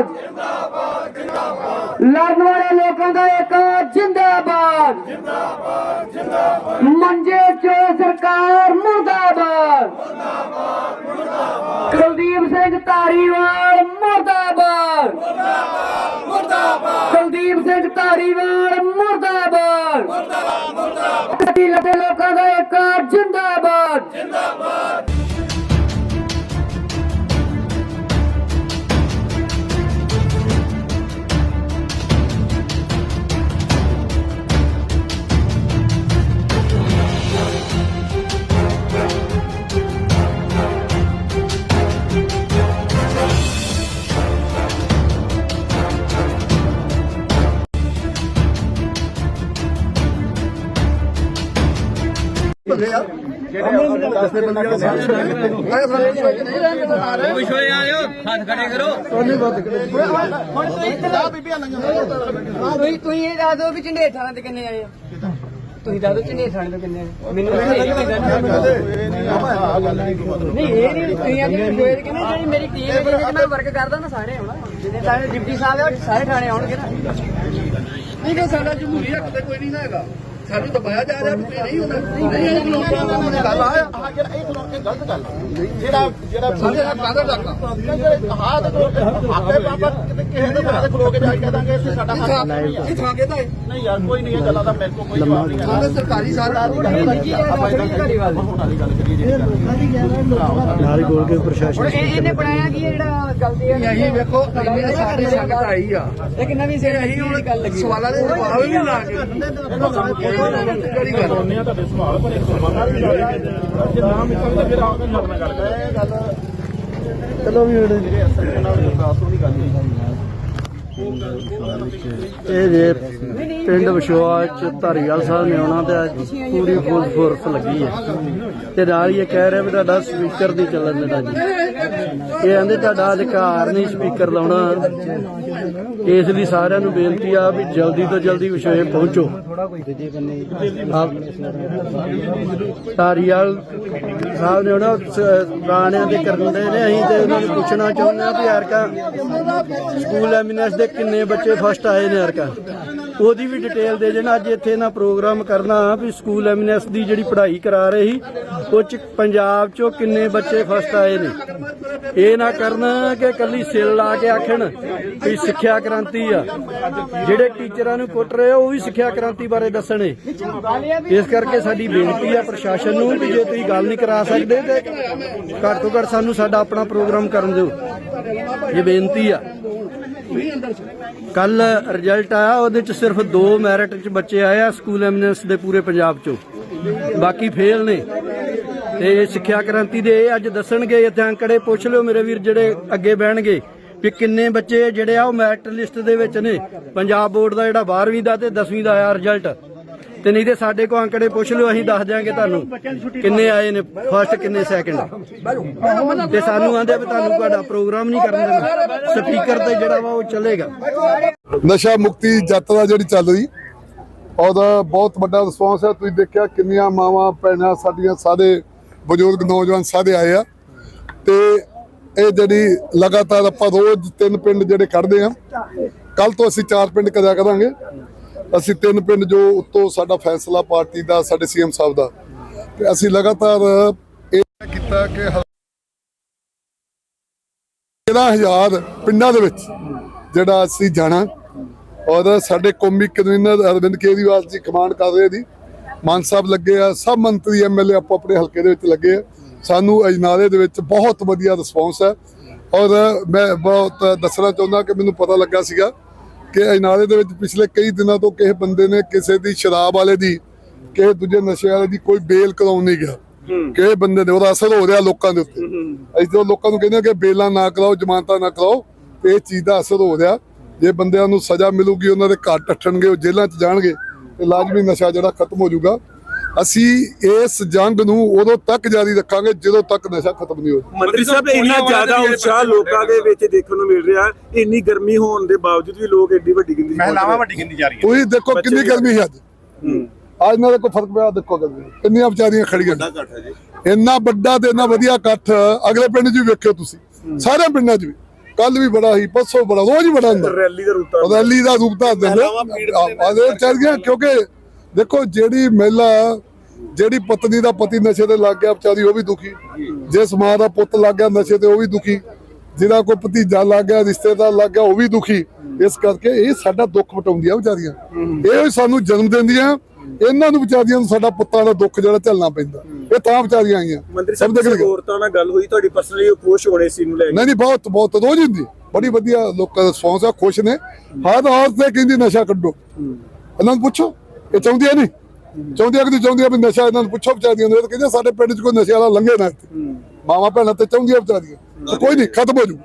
ਜਿੰਦਾਬਾਦ। ਲੜਨ ਵਾਲੇ ਲੋਕਾਂ ਦਾ ਇੱਕ ਜਿੰਦਾਬਾਦ। ਮੰਜੇ ਚੋ ਸਰਕਾਰ ਮੁਰਦਾਬਾਦ। ਕੁਲਦੀਪ ਸਿੰਘ ਧਾਰੀਵਾਲ ਮੁਰਦਾਬਾਦ। ਕੁਲਦੀਪ ਸਿੰਘ ਧਾਰੀਵਾਲ ਮੁਰਦਾਬਾਦ। ਮੁਰਦਾਬਾਦ ਲੱਗੇ ਲੋਕਾਂ ਦਾ ਇੱਕ ਜਿੰਦਾਬਾਦ। ਤੁਸੀਂ ਤੁਸੀਂ ਇਹ ਦੱਸ ਦਿਓ ਵੀ ਝੰਡੇ ਥਾਣੇ ਤੇ ਕਿੰਨੇ ਆਏ ਆ। ਤੁਸੀਂ ਦੱਸ ਦਿਓ ਝੰਡੇ ਥਾਣੇ ਤੇ ਕਿੰਨੇ ਆਏ ਮੈਨੂੰ ਨਹੀਂ ਇਹ ਨਹੀਂ ਤੁਸੀਂ ਅੱਜ ਫੇਰ ਕਿੰਨੇ ਜਿਹੜੀ ਮੇਰੀ ਟੀਮ ਹੈ ਜਿਹਦੇ ਮੈਂ ਵਰਕ ਕਰਦਾ ਨਾ ਸਾਰੇ ਆਉਣਾ ਜਿਹਦੇ ਸਾਰੇ ਡਿਪਟੀ ਸਾਹਿਬ ਆ ਸਾਰੇ ਥਾਣੇ ਆਉਣਗੇ ਨਾ ਨਹੀਂ ਤਾਂ ਸਾਡਾ ਜਮਹੂਰੀ ਹੱਕ ਤੇ ਕੋਈ ਨਹੀਂ ਨਾ ਹੈਗਾ। ਸਾਨੂੰ ਦਬਾਇਆ ਜਾ ਰਿਹਾ ਵੀ ਕੋਈ ਨਹੀਂ ਹੁੰਦਾ ਨਹੀਂ ਇਹ ਲੋਕਾਂ ਦਾ ਮਨ ਗੱਲ ਆ ਜਿਹੜਾ ਇਹ ਖਲੋਣ ਕੇ ਗਲਤ ਗੱਲ। ਜਿਹੜਾ ਜਿਹੜਾ ਸਾਡੇ ਨਾਲ ਕਾਦਰ ਡਾਕਾ ਹਾਂ ਤੇ ਆਪੇ ਬਾਬਾ ਕਿਸੇ ਦੇ ਬਾਰੇ ਖਲੋ ਕੇ ਜਾ ਕੇ ਕਹਿ ਦਾਂਗੇ ਇੱਥੇ ਸਾਡਾ ਹੱਕ ਨਹੀਂ ਆ। ਇਹ ਥਾਂ ਕਿਹਦਾ ਹੈ ਨਹੀਂ ਯਾਰ ਕੋਈ ਨਹੀਂ ਇਹ ਗੱਲਾਂ ਦਾ ਮੇਰੇ ਕੋਲ ਕੋਈ ਜਵਾਬ ਨਹੀਂ ਸਾਡੇ ਸਰਕਾਰੀ ਸਾਰਾ ਨਿੱਜੀ ਆਪਾਂ ਇਹਦਾ ਧਾਰੀਵਾਲ ਹੁਣ ਵਾਲੀ ਗੱਲ ਕਰੀਏ ਜਿਹੜੀ ਨਾਲ ਗੋਲ ਕੇ ਪ੍ਰਸ਼ਾਸਨ ਇਹ- ਇਹਨੇ ਬਣਾਇਆ ਕੀ ਹੈ ਜਿਹੜਾ ਗਲਤੀ ਹੈ? ਅਸੀਂ ਵੇਖੋ ਇੰਨੇ ਸਾਡੇ ਸੰਗਤ ਆਈ ਆ। ਇੱਕ ਨਵੀਂ ਸਿਰ ਅਸੀਂ ਹੁਣ ਗੱਲ ਲੱਗੀ। ਸਵਾਲਾਂ ਦੇ ਜਵਾਬ ਵੀ ਲਾ ਕੇ। ਕਿਹੜੀ ਗੱਲ ਤੁਹਾਡੇ ਸਵਾਲ ਪਰ ਇੱਕ ਸਵਾਲ ਵੀ ਜੇ ਨਾਮ ਨਿਕਲਦਾ ਫਿਰ ਆਪ ਨੂੰ ਲੜਨਾ ਗੱਲ ਇਹ ਗੱਲ ਚਲੋ ਵੀ ਹੁਣ ਜਿਹੜੇ ਅਸਲ ਨਾਲ ਵਿਕਾਸ ਦੀ ਗੱਲ ਨਹੀਂ ਇਹ ਜੇ ਪਿੰਡ ਵਿਸ਼ਵਾ ਚ ਧਾਰੀਵਾਲ ਸਾਹਿਬ ਨੇ ਆਉਣਾ ਤੇ ਪੂਰੀ ਫੁੱਲ ਫੋਰਸ ਲੱਗੀ ਹੈ। ਤੇ ਨਾਲ ਹੀ ਇਹ ਕਹਿ ਰਿਹਾ ਵੀ ਤੁਹਾਡਾ ਸਪੀਕਰ ਦੀ ਚੱਲਣ ਦੇਣਾ ਜੀ। ਇਹ ਕਹਿੰਦੇ ਤੁਹਾਡਾ ਅਧਿਕਾਰ ਨਹੀਂ ਸਪੀਕਰ ਲਾਉਣਾ। ਇਸ ਲਈ ਸਾਰਿਆਂ ਨੂੰ ਬੇਨਤੀ ਆ ਵੀ ਜਲਦੀ ਤੋਂ ਜਲਦੀ ਵਿਸ਼ੇ ਪਹੁੰਚੋ। ਧਾਰੀਵਾਲ ਸਾਹਿਬ ਨੇ ਉਹਨਾਂ ਪੁਰਾਣਿਆਂ ਦੇ ਕਰਨ ਦੇ ਨੇ, ਅਸੀਂ ਤੇ ਉਹਨਾਂ ਨੂੰ ਪੁੱਛਣਾ ਚਾਹੁੰਦੇ ਆ ਵੀ ਯਾਰਕਾ ਸਕੂਲ ਐਮਿਨੈਂਸ ਦੇ ਕਿੰਨੇ ਬੱਚੇ ਫਸਟ ਆਏ ਨੇ ਯਾਰਕਾ ਉਹਦੀ ਵੀ ਡਿਟੇਲ ਦੇ ਦੇਣਾ। ਅੱਜ ਇੱਥੇ ਨਾ ਪ੍ਰੋਗਰਾਮ ਕਰਨਾ ਵੀ ਸਕੂਲ ਐਮਿਨੈਂਸ ਦੀ ਜਿਹੜੀ ਪੜ੍ਹਾਈ ਕਰਾ ਰਹੇ ਸੀ, ਉਹ ਚ ਪੰਜਾਬ ਚੋਂ ਕਿੰਨੇ ਬੱਚੇ ਫਸਟ ਆਏ ਨੇ। ਇਹ ਨਾ ਕਰਨ ਕਿ ਕੱਲੀ ਸਿਲ ਲਾ ਕੇ ਆਖਣ ਵੀ ਸਿੱਖਿਆ ਕ੍ਰਾਂਤੀ ਆ। ਜਿਹੜੇ ਟੀਚਰਾਂ ਨੂੰ ਕੁੱਟ ਰਹੇ ਉਹ ਵੀ ਸਿੱਖਿਆ ਕ੍ਰਾਂਤੀ ਬਾਰੇ ਦੱਸਣੇ। ਇਸ ਕਰਕੇ ਸਾਡੀ ਬੇਨਤੀ ਆ ਪ੍ਰਸ਼ਾਸਨ ਨੂੰ ਵੀ ਜੇ ਤੁਸੀਂ ਗੱਲ ਨਹੀਂ ਕਰਾ ਸਕਦੇ ਤੇ ਘੱਟ ਤੋਂ ਘੱਟ ਸਾਨੂੰ ਸਾਡਾ ਆਪਣਾ ਪ੍ਰੋਗਰਾਮ ਕਰਨ ਦਿਓ। ਇਹ ਬੇਨਤੀ ਆ। ਕੱਲ ਰਿਜ਼ਲਟ ਆਇਆ, ਉਹਦੇ ਚ ਸਿਰਫ ਦੋ ਮੈਰਿਟ ਚ ਬੱਚੇ ਆਏ ਆ ਸਕੂਲ ਐਮਿਨੈਂਸ ਦੇ ਪੂਰੇ ਪੰਜਾਬ ਚੋਂ। ਬਾਕੀ ਫੇਲ ਨੇ। ਤੇ ਸਿੱਖਿਆ ਕ੍ਰਾਂਤੀ ਦੇ ਇਹ ਅੱਜ ਦੱਸਣਗੇ ਇੱਥੇ ਅੰਕੜੇ ਪੁੱਛ ਲਿਓ ਮੇਰੇ ਵੀਰ ਜਿਹੜੇ ਅੱਗੇ ਬਹਿਣਗੇ, ਵੀ ਕਿੰਨੇ ਬੱਚੇ ਜਿਹੜੇ ਆ ਉਹ ਮੈਰਿਟ ਲਿਸਟ ਦੇ ਵਿੱਚ ਨੇ। ਪੰਜਾਬ ਬੋਰਡ ਦਾ ਜਿਹੜਾ 12ਵੀਂ ਦਾ ਤੇ 10ਵੀਂ ਦਾ ਆਇਆ ਰਿਜ਼ਲਟ ਤੇ ਨਹੀਂ ਤੇ ਸਾਡੇ ਕੋ ਅੰਕੜੇ ਪੁੱਛ ਲਿਓ, ਅਸੀਂ ਦੱਸ ਦਿਆਂਗੇ ਤੁਹਾਨੂੰ ਕਿੰਨੇ ਆਏ ਨੇ ਫਸਟ ਕਿੰਨੇ ਸੈਕਿੰਡ ਤੇ ਸਾਨੂੰ ਆਂਦੇ ਵੀ ਤੁਹਾਨੂੰ ਤੁਹਾਡਾ ਪ੍ਰੋਗਰਾਮ ਨਹੀਂ ਕਰਨ ਦੇਣਾ। ਸਪੀਕਰ ਤੇ ਜਿਹੜਾ ਵਾ ਉਹ ਚੱਲੇਗਾ। ਨਸ਼ਾ ਮੁਕਤੀ ਯਾਤਰਾ ਜਿਹੜੀ ਚੱਲ ਰਹੀ, ਉਹਦਾ ਬਹੁਤ ਵੱਡਾ ਰਿਸਪੌਂਸ ਹੈ। ਤੁਸੀਂ ਦੇਖਿਆ ਕਿੰਨੀਆਂ ਮਾਵਾਂ, ਭੈਣਾਂ ਸਾਡੀਆਂ ਸਾਰੇ ਬਜ਼ੁਰਗ ਨੌਜਵਾਨ ਸਾਰੇ ਆਏ ਆ। ਤੇ ਇਹ ਜਿਹੜੀ ਲਗਾਤਾਰ ਆਪਾਂ ਰੋਜ਼ ਤਿੰਨ ਪਿੰਡ ਜਿਹੜੇ ਕੱਢਦੇ ਆ ਕੱਲ ਤੋਂ ਅਸੀਂ ਚਾਰ ਪਿੰਡ ਕਰਿਆ ਕਰਾਂਗੇ। ਅਸੀਂ ਤਿੰਨ ਪਿੰਡ ਜੋ ਉੱਤੋਂ ਸਾਡਾ ਫੈਸਲਾ ਪਾਰਟੀ ਦਾ, ਸਾਡੇ ਸੀਐਮ ਸਾਹਿਬ ਦਾ। ਤੇ ਅਸੀਂ ਲਗਾਤਾਰ ਇਹ ਕੀਤਾ ਕਿ 13000 ਪਿੰਡਾਂ ਦੇ ਵਿੱਚ ਜਿਹੜਾ ਅਸੀਂ ਜਾਣਾ। ਔਰ ਸਾਡੇ ਕੌਮੀ ਕਨਵੀਨਰ ਅਰਵਿੰਦ ਕੇਜਰੀਵਾਲ ਜੀ ਕਮਾਂਡ ਕਰ ਰਹੇ ਦੀ ਮਾਨ ਸਾਹਿਬ ਲੱਗੇ ਆ, ਸਭ ਮੰਤਰੀ ਐਮਐਲਏ ਆਪੋ ਆਪਣੇ ਹਲਕੇ ਦੇ ਵਿੱਚ ਲੱਗੇ ਆ। ਸਾਨੂੰ ਅਜਨਾਲੇ ਦੇ ਵਿੱਚ ਬਹੁਤ ਵਧੀਆ ਰਿਸਪੌਂਸ ਹੈ। ਔਰ ਮੈਂ ਬਹੁਤ ਦੱਸਣਾ ਚਾਹੁੰਦਾ ਕਿ ਮੈਨੂੰ ਪਤਾ ਲੱਗਾ ਸੀਗਾ ਕਿ ਅਜਨਾਲੇ ਦੇ ਵਿੱਚ ਪਿਛਲੇ ਕਈ ਦਿਨਾਂ ਤੋਂ ਕਿਸੇ ਬੰਦੇ ਨੇ ਕਿਸੇ ਦੀ ਸ਼ਰਾਬ ਵਾਲੇ ਦੀ ਕਿਸੇ ਦੂਜੇ ਨਸ਼ੇ ਵਾਲੇ ਦੀ ਕੋਈ ਬੇਲ ਕਰਾਉਣ ਨਹੀਂ ਗਿਆ। ਕਿਸੇ ਬੰਦੇ ਨੇ ਉਹਦਾ ਅਸਰ ਹੋ ਰਿਹਾ ਲੋਕਾਂ ਦੇ ਉੱਤੇ। ਅਸੀਂ ਤਾਂ ਲੋਕਾਂ ਨੂੰ ਕਹਿੰਦੇ ਕਿ ਬੇਲਾਂ ਨਾ ਕਰਾਓ ਜ਼ਮਾਨਤਾਂ ਨਾ ਕਰਾਓ ਤੇ ਇਹ ਚੀਜ਼ ਦਾ ਅਸਰ ਹੋ ਰਿਹਾ। ਜੇ ਬੰਦਿਆਂ ਨੂੰ ਸਜ਼ਾ ਮਿਲੂਗੀ ਉਹਨਾਂ ਦੇ ਘਰ ਟੱਟਣਗੇ ਉਹ ਜੇਲ੍ਹਾਂ 'ਚ ਜਾਣਗੇ ਤੇ ਲਾਜ਼ਮੀ ਨਸ਼ਾ ਜਿਹੜਾ ਖਤਮ ਹੋ ਜਾਊਗਾ। ਅਸੀਂ ਇਸ ਜੰਗ ਨੂੰ ਉਦੋਂ ਤੱਕ ਜਾਰੀ ਰੱਖਾਂਗੇ ਜਦੋਂ ਤੱਕ ਨਸ਼ਾ ਖਤਮ ਨਹੀਂ ਹੋ ਮੰਤਰੀ ਸਾਹਿਬ ਇੰਨਾ ਜ਼ਿਆਦਾ ਉਤਸ਼ਾਹ ਲੋਕਾਂ ਦੇ ਵਿੱਚ ਦੇਖਣ ਨੂੰ ਮਿਲ ਰਿਹਾ ਇੰਨੀ ਗਰਮੀ ਹੋਣ ਦੇ ਬਾਵਜੂਦ ਵੀ ਲੋਕ ਐਡੀ ਵੱਡੀ ਗਿਣਤੀ ਮਹਿਲਾਵਾਂ ਵੱਡੀ ਗਿਣਤੀ ਜਾ ਰਹੀ ਹੈ ਤੁਸੀਂ ਦੇਖੋ ਕਿੰਨੀ ਗਰਮੀ ਹੈ ਅੱਜ। ਅੱਜ ਨਾਲ ਕੋਈ ਫ਼ਰਕ ਪਿਆ ਦੇਖੋ ਗਰਮੀ ਕਿੰਨੀਆਂ ਵਿਚਾਰੀਆਂ ਖੜੀਆਂ ਨੇ। ਇੰਨਾ ਵੱਡਾ ਤੇ ਇੰਨਾ ਵਧੀਆ ਇਕੱਠ ਅਗਲੇ ਪਿੰਡ 'ਚ ਵੀ ਵੇਖਿਓ ਤੁਸੀਂ। ਸਾਰੇ ਪਿੰਡਾਂ 'ਚ ਵੀ। ਕੱਲ ਵੀ ਬੜਾ ਸੀ ਪਰਸੋਂ ਬੜਾ ਰੋਜ਼ ਹੀ ਬੜਾ ਹੁੰਦਾ। ਰੈਲੀ ਦਾ ਰੂਪ ਉਹ ਰੈਲੀ ਦਾ ਰੂਪ ਧਾਰ ਦਿੰਦੇ ਆਦੇ ਚੱਲ ਗਿਆ ਕਿਉਂਕਿ ਦੇਖੋ ਜਿਹੜੀ ਮਹਿਲਾ ਜਿਹੜੀ ਪਤਨੀ ਦਾ ਪਤੀ ਨਸ਼ੇ ਤੇ ਲੱਗ ਗਿਆ ਵਿਚਾਰੀ ਉਹ ਵੀ ਦੁਖੀ। ਜਿਸ ਮਾਂ ਦਾ ਪੁੱਤ ਲੱਗ ਗਿਆ ਨਸ਼ੇ ਤੇ ਉਹ ਵੀ ਦੁਖੀ। ਜਿਹਦਾ ਕੋਈ ਭਤੀਜਾ ਲੱਗ ਗਿਆ ਰਿਸ਼ਤੇਦਾਰ ਲੱਗ ਗਿਆ ਉਹ ਵੀ ਦੁਖੀ। ਇਸ ਕਰਕੇ ਇਹ ਸਾਡਾ ਦੁੱਖ ਵਟਾਉਂਦੀਆਂ ਵਿਚਾਰੀਆਂ। ਇਹ ਸਾਨੂੰ ਜਨਮ ਦਿੰਦੀਆਂ। ਇਹਨਾਂ ਨੂੰ ਵਿਚਾਰੀਆਂ ਨੂੰ ਸਾਡਾ ਪੁੱਤਾਂ ਦਾ ਦੁੱਖ ਜਿਹੜਾ ਝੱਲਣਾ ਪੈਂਦਾ। ਇਹ ਤਾਂ ਵਿਚਾਰੀਆਂ ਆਈਆਂ। ਮੰਤਰੀ ਸਭ ਸਾਹਿਬ ਦੇ ਔਰਤਾਂ ਨਾਲ ਗੱਲ ਹੋਈ ਤੁਹਾਡੀ ਪਰਸਨਲੀ ਉਹ ਖੁਸ਼ ਹੋਣੇ ਸੀ ਨੂੰ ਲੈ ਕੇ? ਨਹੀਂ ਨਹੀਂ ਬਹੁਤ ਬਹੁਤ ਰੋਜ਼ ਹੁੰਦੀ। ਬੜੀ ਵਧੀਆ ਲੋਕਾਂ ਦਾ ਰਿਸਪੌਂਸ ਆ ਖੁਸ਼ ਨੇ। ਹਰ ਔਰਤ ਤੇ ਕਹਿੰਦੀ ਨਸ਼ਾ ਕੱਢੋ। ਇਹਨਾਂ ਨੂੰ ਪੁੱਛੋ। ਇਹ ਚਾਹੁੰਦੀਆਂ ਨਹੀਂ। ਚਾਹੁੰਦੀਆਂ ਕਿ ਚਾਹੁੰਦੀਆਂ ਵੀ ਨਸ਼ਾ ਇਹਨਾਂ ਨੂੰ ਪੁੱਛੋ ਵਿਚਾਰੀਆਂ ਨੂੰ। ਇਹ ਕਹਿੰਦੇ ਸਾਡੇ ਪਿੰਡ 'ਚ ਕੋਈ ਨਸ਼ੇ ਵਾਲਾ ਲੰਘੇ ਨਾ ਮਾਵਾਂ ਭੈਣਾਂ ਤੇ ਚਾਹੁੰਦੀਆਂ ਵਿਚਾਰੀਆਂ। ਕੋਈ ਨਹੀਂ ਖਤਮ ਹੋ ਜੂ।